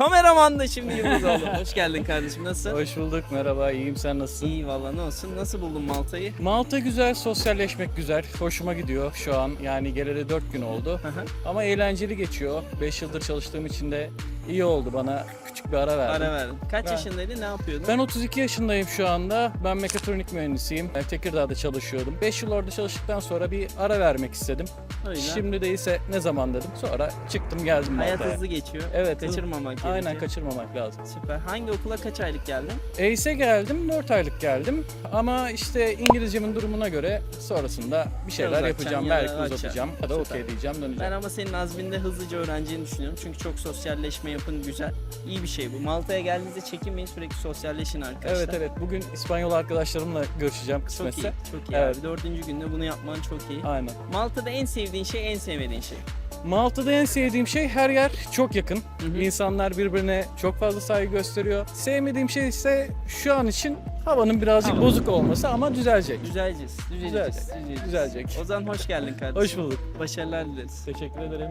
Kameraman da şimdi Yılmazoğlu. Hoş geldin kardeşim. Nasılsın? Hoş bulduk, merhaba, iyiyim sen nasılsın? İyi valla ne olsun. Nasıl buldun Malta'yı? Malta güzel, sosyalleşmek güzel, hoşuma gidiyor şu an. Yani geleli 4 gün oldu. Hı hı. Ama eğlenceli geçiyor. 5 yıldır çalıştığım için de iyi oldu bana. Küçük bir ara verdim. Ara verdin. Kaç Ben- yaşındaydın? Ne yapıyordun? Ben 32 yaşındayım şu anda. Ben mekatronik mühendisiyim. Ben Tekirdağ'da çalışıyordum. 5 yıl orada çalıştıktan sonra bir ara vermek istedim. Öyle. Şimdi değilse ne zaman dedim. Sonra çıktım geldim Hayat Malta'ya. hızlı geçiyor. Evet, Kaçırmamak gerekiyor. Aynen kaçırmamak lazım. Süper. Hangi okula kaç aylık geldin? ACE geldim, 4 aylık geldim. Ama işte İngilizcemin durumuna göre sonrasında bir şeyler yapacağım. ya Belki uzatacağım ya da okey diyeceğim Ben döneceğim. ama senin azminde hızlıca öğreneceğini düşünüyorum. Çünkü çok sosyalleşme yapın güzel. İyi bir şey bu. Malta'ya geldiğinizde çekinmeyin sürekli sosyalleşin arkadaşlar. Evet evet bugün İspanyol arkadaşlarımla görüşeceğim Çok kısmetse. iyi, çok iyi Evet. abi. Dördüncü günde bunu yapman çok iyi. Aynen. Malta'da en sevdiğin şey, en sevmediğin şey. Malta'da en sevdiğim şey her yer çok yakın. Hı hı. İnsanlar birbirine çok fazla saygı gösteriyor. Sevmediğim şey ise şu an için havanın birazcık Hava. bozuk olması ama düzelecek. Düzeleceğiz, Düzelecek, düzeleceğiz. düzelecek. O zaman hoş geldin kardeşim. Hoş bulduk. Başarılar dileriz. Teşekkür ederim.